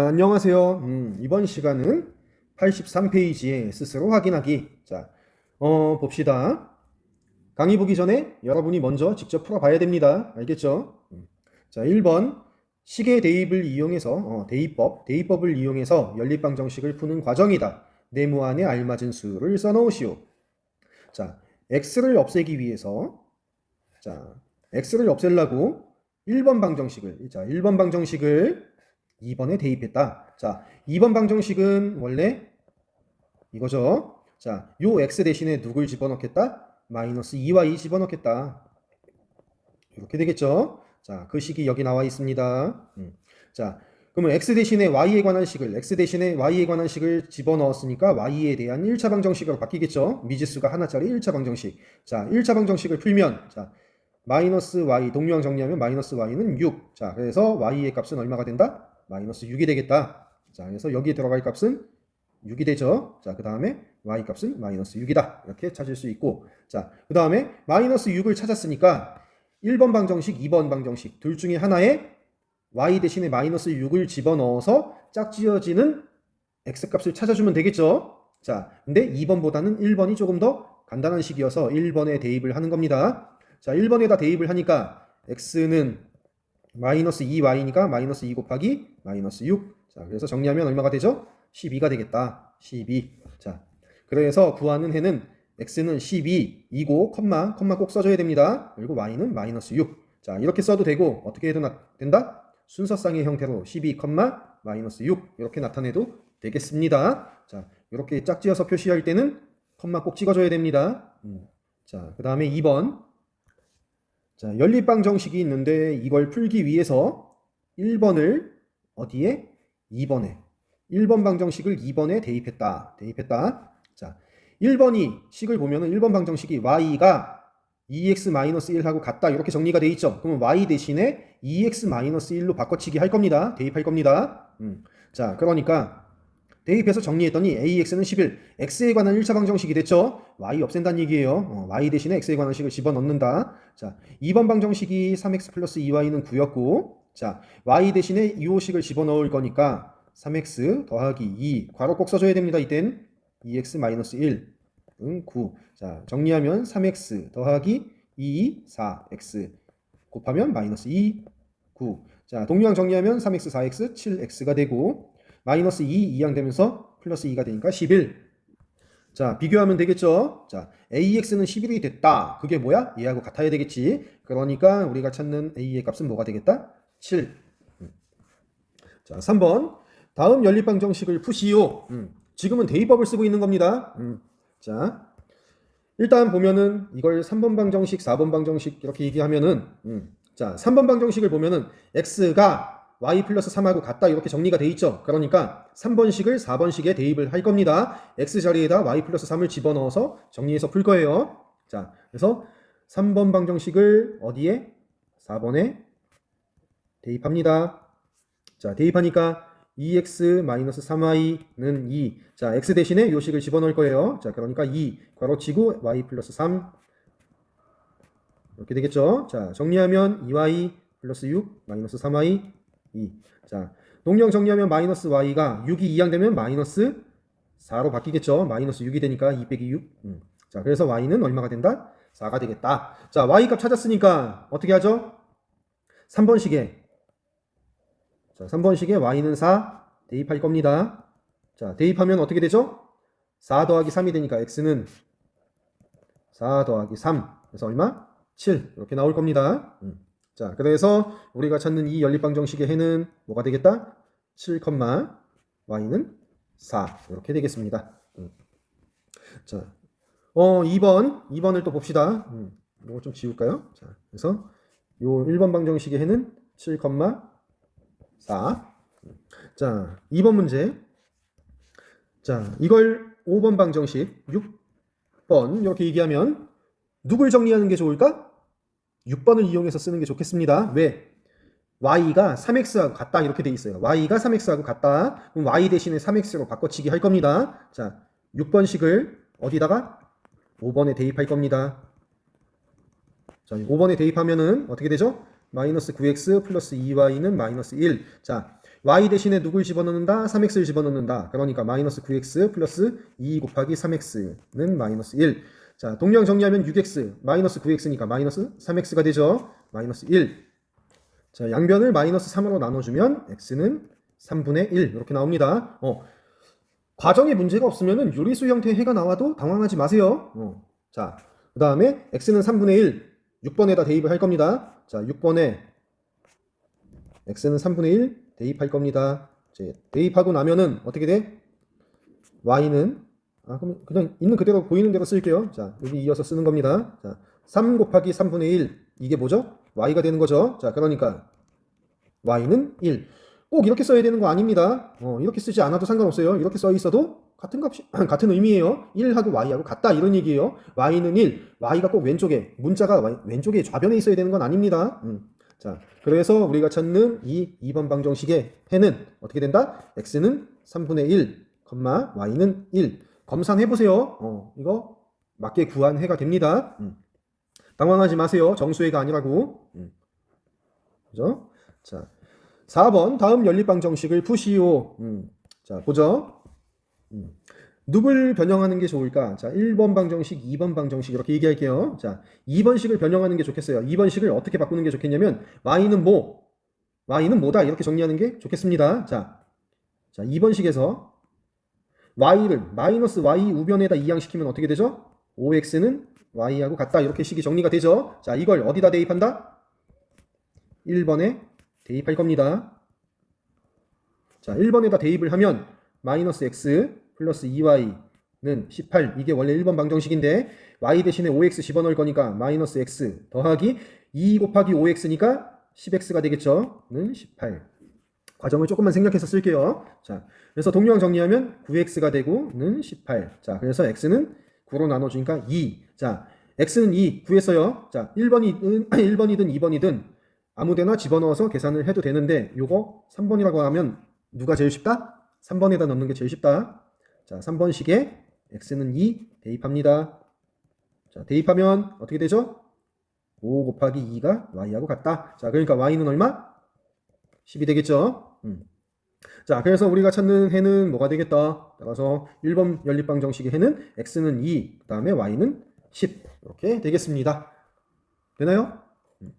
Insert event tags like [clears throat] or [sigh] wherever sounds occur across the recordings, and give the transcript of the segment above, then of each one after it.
안녕하세요. 음, 이번 시간은 83페이지에 스스로 확인하기. 자, 어, 봅시다. 강의 보기 전에 여러분이 먼저 직접 풀어봐야 됩니다. 알겠죠? 음. 자, 1번. 시계 대입을 이용해서, 어, 대입법, 대입법을 이용해서 연립방 정식을 푸는 과정이다. 네모 안에 알맞은 수를 써놓으시오. 자, x를 없애기 위해서, 자, x를 없애려고 1번 방정식을, 자, 1번 방정식을 2번에 대입했다. 자, 2번 방정식은 원래 이거죠. 자, 요 x 대신에 누굴 집어넣겠다? 마이너스 2y 집어넣겠다. 이렇게 되겠죠. 자, 그 식이 여기 나와 있습니다. 음. 자, 그러면 x 대신에 y에 관한 식을 x 대신에 y에 관한 식을 집어넣었으니까 y에 대한 1차 방정식으로 바뀌겠죠. 미지수가 하나짜리 1차 방정식. 자, 1차 방정식을 풀면 자, 마이너스 y 동류항 정리하면 마이너스 y는 6. 자, 그래서 y의 값은 얼마가 된다? 마이너스 6이 되겠다. 자, 그래서 여기에 들어갈 값은 6이 되죠. 자, 그 다음에 y 값은 마이너스 6이다. 이렇게 찾을 수 있고. 자, 그 다음에 마이너스 6을 찾았으니까 1번 방정식, 2번 방정식 둘 중에 하나에 y 대신에 마이너스 6을 집어넣어서 짝지어지는 x 값을 찾아주면 되겠죠. 자, 근데 2번보다는 1번이 조금 더 간단한 식이어서 1번에 대입을 하는 겁니다. 자, 1번에다 대입을 하니까 x는 마이너스 2y니까 마이너스 2 곱하기 마이너스 6. 자, 그래서 정리하면 얼마가 되죠? 12가 되겠다. 12. 자, 그래서 구하는 해는 x는 12, 2고, 컴마, 컴마 꼭 써줘야 됩니다. 그리고 y는 마이너스 6. 자, 이렇게 써도 되고, 어떻게 해도 나, 된다? 순서쌍의 형태로 12, 컴마, 마이너스 6. 이렇게 나타내도 되겠습니다. 자, 이렇게 짝지어서 표시할 때는 컴마 꼭 찍어줘야 됩니다. 음. 자, 그 다음에 2번. 자, 연립방 정식이 있는데 이걸 풀기 위해서 1번을 어디에? 2번에. 1번 방정식을 2번에 대입했다. 대입했다. 자, 1번이 식을 보면은 1번 방정식이 y가 2x-1하고 같다. 이렇게 정리가 돼 있죠. 그러면 y 대신에 2x-1로 바꿔치기 할 겁니다. 대입할 겁니다. 음. 자, 그러니까 대입해서 정리했더니 AX는 11, X에 관한 1차 방정식이 됐죠. Y 없앤다는 얘기예요. 어, Y 대신에 X에 관한 식을 집어넣는다. 자, 2번 방정식이 3X 플러스 2Y는 9였고, 자, Y 대신에 2호식을 집어넣을 거니까 3X 더하기 2, 괄호 꼭 써줘야 됩니다. 이땐 2X 마이너스 1, 응, 9. 자, 정리하면 3X 더하기 2, 4X 곱하면 마이너스 2, 9. 자, 동류항 정리하면 3X, 4X, 7X가 되고, 마이너스 2 2항 되면서 플러스 2가 되니까 11. 자, 비교하면 되겠죠? 자, AX는 11이 됐다. 그게 뭐야? 얘하고 같아야 되겠지. 그러니까 우리가 찾는 A의 값은 뭐가 되겠다? 7. 음. 자, 3번. 다음 연립방 정식을 푸시오. 음. 지금은 대입법을 쓰고 있는 겁니다. 음. 자, 일단 보면은 이걸 3번 방정식, 4번 방정식 이렇게 얘기하면은 음. 자, 3번 방정식을 보면은 x가 y 플러스 3하고 같다 이렇게 정리가 돼 있죠. 그러니까 3번식을 4번식에 대입을 할 겁니다. x 자리에다 y 플러스 3을 집어넣어서 정리해서 풀 거예요. 자, 그래서 3번 방정식을 어디에? 4번에 대입합니다. 자, 대입하니까 2x-3y는 2. 자, x 대신에 요식을 집어넣을 거예요. 자, 그러니까 2 괄호치고 y 플러스 3 이렇게 되겠죠. 자, 정리하면 2y 플러스 6 마이너스 3y 2. 자, 동령 정리하면 마이너스 y가 6이 2항 되면 마이너스 4로 바뀌겠죠. 마이너스 6이 되니까 2 빼기 6. 음. 자, 그래서 y는 얼마가 된다? 4가 되겠다. 자, y 값 찾았으니까 어떻게 하죠? 3번 식에 자, 3번 식에 y는 4 대입할 겁니다. 자, 대입하면 어떻게 되죠? 4 더하기 3이 되니까 x는 4 더하기 3. 그래서 얼마? 7. 이렇게 나올 겁니다. 음. 자, 그래서 우리가 찾는 이 연립방정식의 해는 뭐가 되겠다? 7, y는 4. 이렇게 되겠습니다. 음. 자, 어, 2번, 2번을 또 봅시다. 음, 이거 좀 지울까요? 자, 그래서 요 1번 방정식의 해는 7, 4. 자, 2번 문제. 자, 이걸 5번 방정식 6번 이렇게 얘기하면 누굴 정리하는 게 좋을까? 6번을 이용해서 쓰는 게 좋겠습니다. 왜? y가 3x하고 같다 이렇게 돼 있어요. y가 3x하고 같다. 그럼 y 대신에 3x로 바꿔치기 할 겁니다. 자, 6번식을 어디다가 5번에 대입할 겁니다. 자, 5번에 대입하면은 어떻게 되죠? 마이너스 9x 플러스 2y는 마이너스 1. 자, y 대신에 누굴 집어넣는다? 3x를 집어넣는다. 그러니까 마이너스 9x 플러스 2 곱하기 3x는 마이너스 1. 자, 동량 정리하면 6x 마이너스 9x니까 마이너스 3x가 되죠. 마이너스 1. 자, 양변을 마이너스 3으로 나눠주면 x는 3분의 1 이렇게 나옵니다. 어, 과정에 문제가 없으면 요리수 형태의 해가 나와도 당황하지 마세요. 어, 자, 그 다음에 x는 3분의 1, 6번에다 대입을 할 겁니다. 자, 6번에 x는 3분의 1 대입할 겁니다. 이제 대입하고 나면은 어떻게 돼? y는 아, 그럼 그냥 있는 그대로 보이는 대로 쓸게요. 자, 여기 이어서 쓰는 겁니다. 자, 3 곱하기 3분의 1 이게 뭐죠? y가 되는 거죠. 자, 그러니까 y는 1. 꼭 이렇게 써야 되는 거 아닙니다. 어, 이렇게 쓰지 않아도 상관없어요. 이렇게 써 있어도 같은 값이 [clears throat] 같은 의미예요. 1하고 y하고 같다 이런 얘기예요. y는 1, y가 꼭 왼쪽에 문자가 y- 왼쪽에 좌변에 있어야 되는 건 아닙니다. 음. 자, 그래서 우리가 찾는 이 2번 방정식의 해는 어떻게 된다? x는 3분의 1, y는 1. 검산해 보세요. 어, 이거 맞게 구한 해가 됩니다. 음. 당황하지 마세요. 정수해가 아니라고. 음. 그죠? 자, 4번 다음 연립방 정식을 푸시오. 음. 자, 보죠. 음. 누굴 변형하는 게 좋을까? 자, 1번 방정식, 2번 방정식 이렇게 얘기할게요. 자, 2번식을 변형하는 게 좋겠어요. 2번식을 어떻게 바꾸는 게 좋겠냐면 y는 뭐? y는 뭐다? 이렇게 정리하는 게 좋겠습니다. 자, 자, 2번식에서 y를 마이너스 y 우변에다 이항시키면 어떻게 되죠? 5x는 y하고 같다. 이렇게 식이 정리가 되죠. 자, 이걸 어디다 대입한다? 1번에 대입할 겁니다. 자, 1번에다 대입을 하면 마이너스 x 플러스 2y는 18. 이게 원래 1번 방정식인데 y 대신에 5x 집어넣을 거니까 마이너스 x 더하기 2 곱하기 5x니까 10x가 되겠죠. 는 18. 과정을 조금만 생략해서 쓸게요. 자, 그래서 동량 정리하면 9x가 되고 는 18. 자, 그래서 x는 9로 나눠주니까 2. 자, x는 2 구했어요. 자, 1번이든 1번이든 2번이든 아무데나 집어넣어서 계산을 해도 되는데 요거 3번이라고 하면 누가 제일 쉽다? 3번에다 넣는 게 제일 쉽다. 자, 3번식에 x는 2 대입합니다. 자, 대입하면 어떻게 되죠? 5 곱하기 2가 y하고 같다. 자, 그러니까 y는 얼마? 10이 되겠죠? 음. 자, 그래서 우리가 찾는 해는 뭐가 되겠다? 따라서 1번 연립방 정식의 해는 x는 2, 그 다음에 y는 10. 이렇게 되겠습니다. 되나요? 음.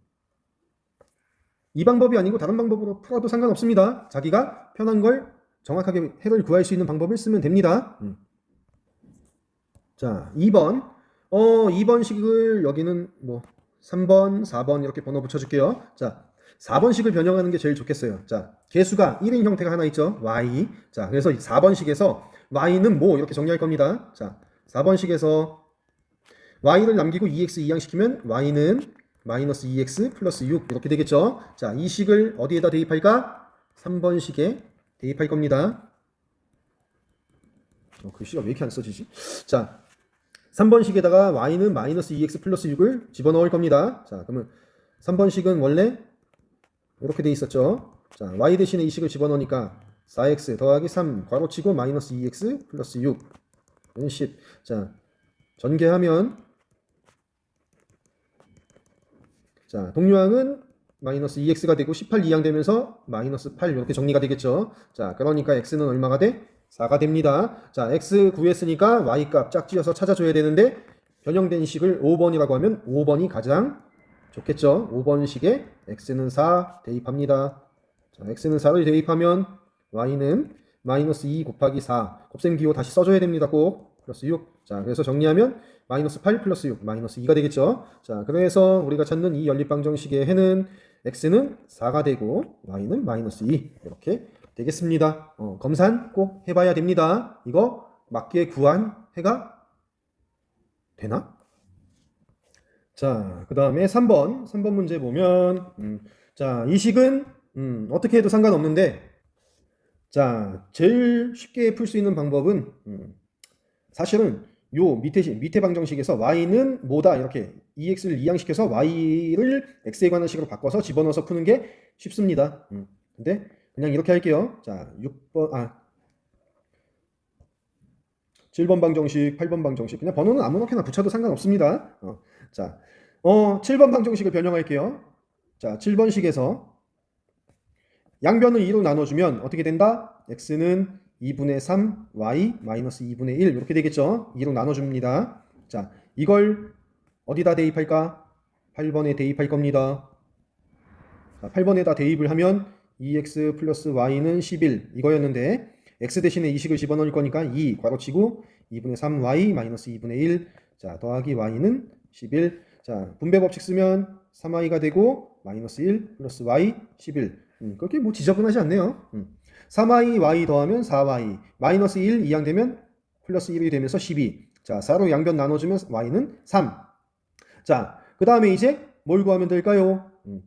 이 방법이 아니고 다른 방법으로 풀어도 상관없습니다. 자기가 편한 걸 정확하게 해를 구할 수 있는 방법을 쓰면 됩니다. 음. 자, 2번. 어, 2번식을 여기는 뭐 3번, 4번 이렇게 번호 붙여줄게요. 자, 4번식을 변형하는 게 제일 좋겠어요. 자, 개수가 1인 형태가 하나 있죠. y. 자, 그래서 4번식에서 y는 뭐 이렇게 정리할 겁니다. 자, 4번식에서 y를 남기고 2x 이항시키면 y는 마이너스 2x 플러스 6 이렇게 되겠죠. 자, 이 식을 어디에다 대입할까? 3번식에 대입할 겁니다. 어, 글씨가 왜 이렇게 안 써지지? 자, 3번식에다가 y는 마이너스 2x 플러스 6을 집어넣을 겁니다. 자, 그러면 3번식은 원래 이렇게 돼 있었죠. 자, y 대신에 이 식을 집어넣으니까 4x 더하기 3 괄호치고 마이너스 2x 플러스 6은 10. 자, 전개하면 자, 동류항은 마이너스 2x가 되고 18 이항 되면서 마이너스 8 이렇게 정리가 되겠죠. 자, 그러니까 x는 얼마가 돼? 4가 됩니다. 자, x 구했으니까 y 값 짝지어서 찾아줘야 되는데 변형된 식을 5번이라고 하면 5번이 가장 좋겠죠. 5번식에 x는 4 대입합니다. 자, x는 4를 대입하면 y는 마이너스 2 곱하기 4 곱셈 기호 다시 써줘야 됩니다. 꼭 플러스 6. 자, 그래서 정리하면 마이너스 8 플러스 6 마이너스 2가 되겠죠. 자, 그래서 우리가 찾는 이 연립방정식의 해는 x는 4가 되고 y는 마이너스 2 이렇게 되겠습니다. 어, 검산 꼭 해봐야 됩니다. 이거 맞게 구한 해가 되나? 자, 그 다음에 3번. 3번 문제 보면, 음, 자, 이 식은, 음, 어떻게 해도 상관없는데, 자, 제일 쉽게 풀 수 있는 방법은, 음, 사실은 요 밑에, 시- 밑에 방정식에서 y는 뭐다, 이렇게 2x를 이항시켜서 y를 x에 관한 식으로 바꿔서 집어넣어서 푸는 게 쉽습니다. 음, 근데, 그냥 이렇게 할게요. 자, 6번, 아, 7번 방정식, 8번 방정식. 그냥 번호는 아무렇게나 붙여도 상관없습니다. 어, 자, 어, 7번 방정식을 변형할게요. 자, 7번식에서 양변을 2로 나눠주면 어떻게 된다? x는 2분의 3, y 마이너스 2분의 1 이렇게 되겠죠? 2로 나눠줍니다. 자, 이걸 어디다 대입할까? 8번에 대입할 겁니다. 자, 8번에다 대입을 하면 2x 플러스 y는 11 이거였는데 x 대신에 이식을 집어넣을 거니까 2 괄호치고 2분의 3y 마이너스 2분의 1 자, 더하기 y는 11 자, 분배 법칙 쓰면 3y가 되고 마이너스 1 플러스 y 11 음, 그렇게 뭐 지저분하지 않네요. 음. 3y y 더하면 4y 마이너스 1 이항되면 플러스 1이 되면서 12 자, 4로 양변 나눠주면 y는 3 자, 그 다음에 이제 뭘 구하면 될까요? 음,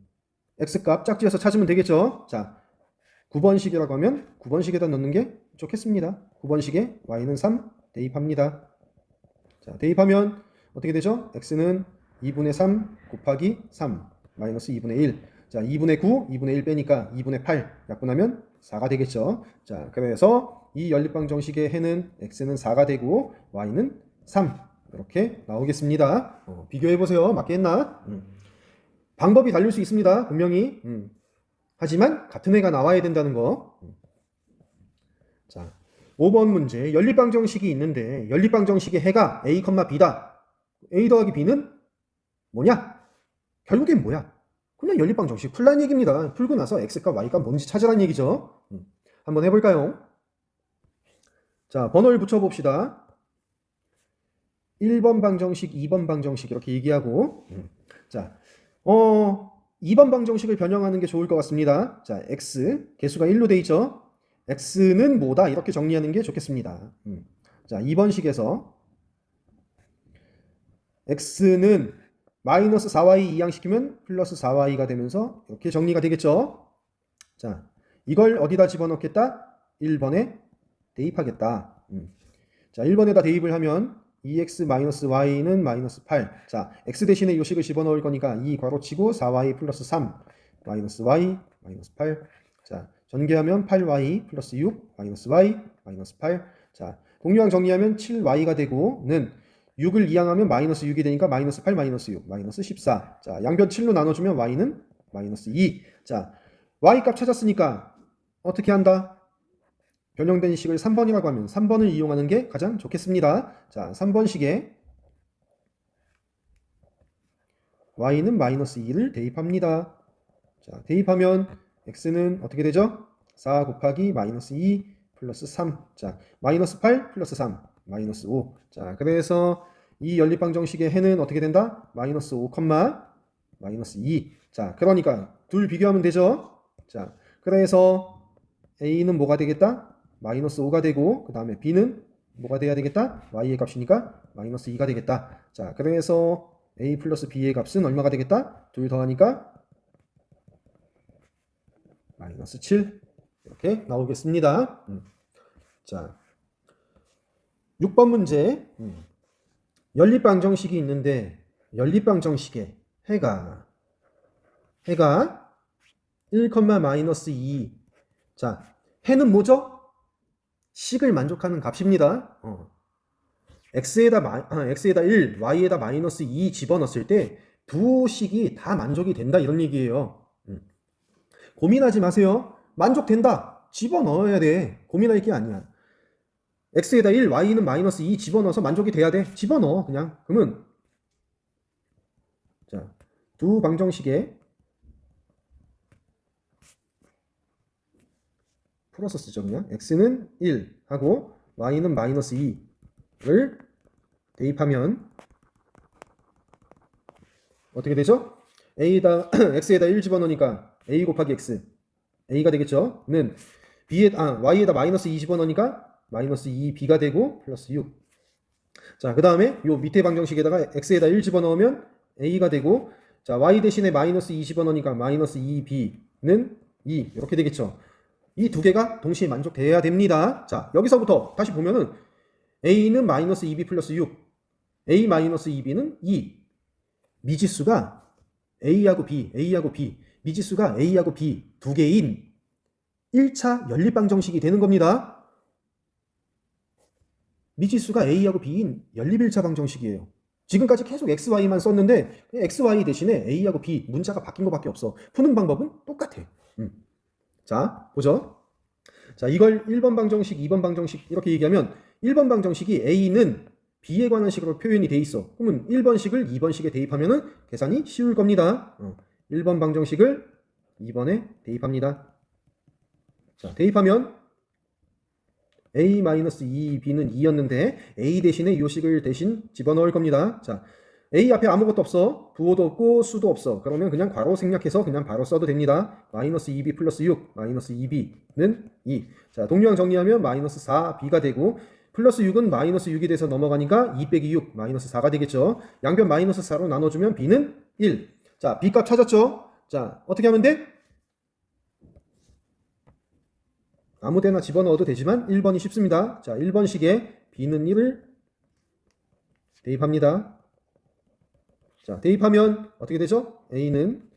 x값 짝지어서 찾으면 되겠죠. 자, 9번식이라고 하면 9번식에다 넣는 게 좋겠습니다. 9번식에 y는 3 대입합니다. 자, 대입하면 어떻게 되죠? x는 2분의 3 곱하기 3 마이너스 2분의 1. 자, 2분의 9, 2분의 1 빼니까 2분의 8 약분하면 4가 되겠죠. 자, 그래서 이 연립방 정식의 해는 x는 4가 되고 y는 3 이렇게 나오겠습니다. 어, 비교해 보세요. 맞겠나? 음. 방법이 달릴 수 있습니다. 분명히. 음. 하지만 같은 애가 나와야 된다는 거. 음. 자, 5번 문제. 연립방 정식이 있는데 연립방 정식의 해가 a, b다. a 더하기 b는 뭐냐? 결국엔 뭐야? 그냥 연립방 정식 풀란 얘기입니다. 풀고 나서 x가 y가 뭔지 찾으란 얘기죠. 음. 한번 해볼까요? 자, 번호를 붙여봅시다. 1번 방정식, 2번 방정식 이렇게 얘기하고 음. 자, 어, 2번 방정식을 변형하는 게 좋을 것 같습니다. 자, x 개수가 1로 돼 있죠. x는 뭐다 이렇게 정리하는 게 좋겠습니다. 음. 자, 2번 식에서 x는 마이너스 4y 이항시키면 플러스 4y가 되면서 이렇게 정리가 되겠죠. 자, 이걸 어디다 집어넣겠다? 1번에 대입하겠다. 음. 자, 1번에다 대입을 하면 2x 마이너스 y는 마이너스 8. 자, x 대신에 요식을 집어넣을 거니까 2 괄호 치고 4y 플러스 3 마이너스 y 마이너스 8. 자, 전개하면 8y 플러스 6 마이너스 y 마이너스 8. 자, 동류항 정리하면 7y가 되고 는 6을 이항하면 마이너스 6이 되니까 마이너스 8 마이너스 6 마이너스 14. 자, 양변 7로 나눠주면 y는 마이너스 2. 자, y 값 찾았으니까 어떻게 한다? 변형된 식을 3번이라고 하면 3번을 이용하는 게 가장 좋겠습니다. 자, 3번식에 y는 마이너스 2를 대입합니다. 자, 대입하면 x는 어떻게 되죠? 4 곱하기 마이너스 2 플러스 3. 자, 마이너스 8 플러스 3 마이너스 5. 자, 그래서 이 연립방정식의 해는 어떻게 된다? 마이너스 5, 마이너스 2. 자, 그러니까 둘 비교하면 되죠? 자, 그래서 a는 뭐가 되겠다? 마이너스 5가 되고 그 다음에 b는 뭐가 돼야 되겠다? y의 값이니까 마이너스 2가 되겠다. 자, 그래서 a 플러스 b의 값은 얼마가 되겠다? 둘 더하니까 마이너스 7 이렇게 나오겠습니다. 음. 자, 6번 문제 음. 연립방정식이 있는데 연립방정식의 해가 해가 1, 마이너스 2 자, 해는 뭐죠? 식을 만족하는 값입니다. 어. x에다, 마, 아, x에다 1, y에다 마이너스 2 집어넣었을 때 두 식이 다 만족이 된다 이런 얘기예요. 음. 고민하지 마세요. 만족된다. 집어넣어야 돼. 고민할 게 아니야. x에다 1, y는 마이너스 2 집어넣어서 만족이 돼야 돼. 집어넣어 그냥. 그러면 자, 두 방정식에 쓰죠 그냥 x는 1 하고 y는 마이너스 2를 대입하면 어떻게 되죠? a에다 [clears throat] x에다 1 집어넣으니까 a 곱하기 x a가 되겠죠? 는 b에 아 y에다 마이너스 2 집어넣으니까 마이너스 2b가 되고 플러스 6. 자, 그 다음에 요 밑에 방정식에다가 x에다 1 집어넣으면 a가 되고 자, y 대신에 마이너스 2 집어넣으니까 마이너스 2b는 2 이렇게 되겠죠. 이 두 개가 동시에 만족돼야 됩니다. 자, 여기서부터 다시 보면은 a는 마이너스 2b 플러스 6 a 마이너스 2b는 2 미지수가 a하고 b, a하고 b 미지수가 a하고 b 두 개인 1차 연립방 정식이 되는 겁니다. 미지수가 A하고 B인 연립일차 방정식이에요. 지금까지 계속 XY만 썼는데 XY 대신에 A하고 B 문자가 바뀐 것밖에 없어. 푸는 방법은 똑같아. 음. 자, 보죠. 자, 이걸 1번 방정식, 2번 방정식 이렇게 얘기하면 1번 방정식이 a는 b에 관한 식으로 표현이 돼 있어. 그러면 1번식을 2번식에 대입하면은 계산이 쉬울 겁니다. 어, 1번 방정식을 2번에 대입합니다. 자, 대입하면 a-2b는 2였는데 a 대신에 요식을 대신 집어넣을 겁니다. 자, a 앞에 아무것도 없어. 부호도 없고 수도 없어. 그러면 그냥 괄호 생략해서 그냥 바로 써도 됩니다. 마이너스 2b 플러스 6, 마이너스 2b는 2. 자, 동류항 정리하면 마이너스 4b가 되고 플러스 6은 마이너스 6이 돼서 넘어가니까 2 빼기 6, 마이너스 4가 되겠죠. 양변 마이너스 4로 나눠주면 b는 1. 자, b 값 찾았죠? 자, 어떻게 하면 돼? 아무 데나 집어넣어도 되지만 1번이 쉽습니다. 자, 1번식에 b는 1을 대입합니다. 자, 대입하면 어떻게 되죠? a는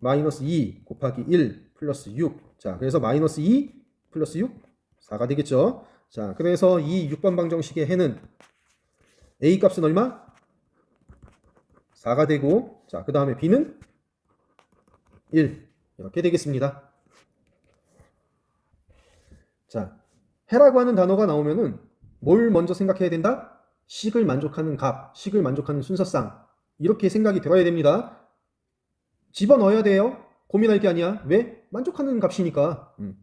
마이너스 2 곱하기 1 플러스 6. 자, 그래서 마이너스 2 플러스 6, 4가 되겠죠? 자, 그래서 이 6번 방정식의 해는 a 값은 얼마? 4가 되고, 자, 그 다음에 b는 1. 이렇게 되겠습니다. 자, 해라고 하는 단어가 나오면은 뭘 먼저 생각해야 된다? 식을 만족하는 값, 식을 만족하는 순서상. 이렇게 생각이 들어야 됩니다. 집어넣어야 돼요. 고민할 게 아니야. 왜? 만족하는 값이니까. 음.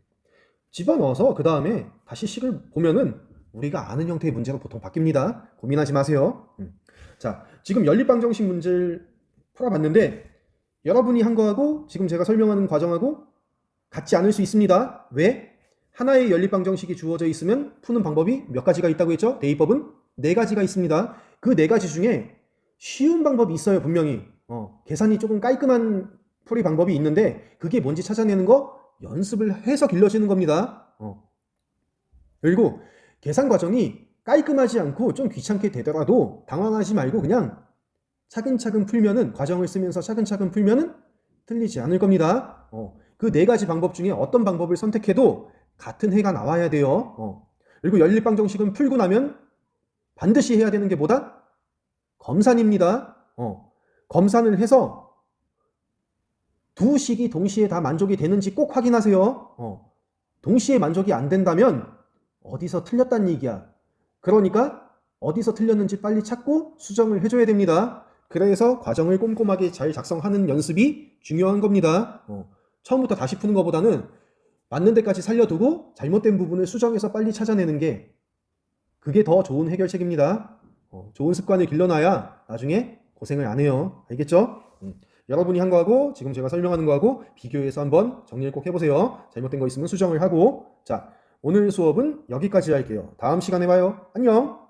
집어넣어서 그 다음에 다시 식을 보면은 우리가 아는 형태의 문제로 보통 바뀝니다. 고민하지 마세요. 음. 자, 지금 연립방정식 문제를 풀어봤는데 여러분이 한 거하고 지금 제가 설명하는 과정하고 같지 않을 수 있습니다. 왜? 하나의 연립방정식이 주어져 있으면 푸는 방법이 몇 가지가 있다고 했죠? 대입법은 네 가지가 있습니다. 그 네 가지 중에 쉬운 방법이 있어요, 분명히. 어, 계산이 조금 깔끔한 풀이 방법이 있는데 그게 뭔지 찾아내는 거 연습을 해서 길러지는 겁니다. 어. 그리고 계산 과정이 깔끔하지 않고 좀 귀찮게 되더라도 당황하지 말고 그냥 차근차근 풀면은 과정을 쓰면서 차근차근 풀면은 틀리지 않을 겁니다. 어. 그 네 가지 방법 중에 어떤 방법을 선택해도 같은 해가 나와야 돼요. 어. 그리고 연립방정식은 풀고 나면 반드시 해야 되는 게 뭐다? 검산입니다. 어. 검산을 해서 두 식이 동시에 다 만족이 되는지 꼭 확인하세요. 어. 동시에 만족이 안 된다면 어디서 틀렸다는 얘기야. 그러니까 어디서 틀렸는지 빨리 찾고 수정을 해줘야 됩니다. 그래서 과정을 꼼꼼하게 잘 작성하는 연습이 중요한 겁니다. 어. 처음부터 다시 푸는 것보다는 맞는 데까지 살려두고 잘못된 부분을 수정해서 빨리 찾아내는 게 그게 더 좋은 해결책입니다. 어, 좋은 습관을 길러놔야 나중에 고생을 안 해요. 알겠죠? 음. 여러분이 한 거하고 지금 제가 설명하는 거하고 비교해서 한번 정리를 꼭 해보세요. 잘못된 거 있으면 수정을 하고 자 오늘 수업은 여기까지 할게요. 다음 시간에 봐요. 안녕.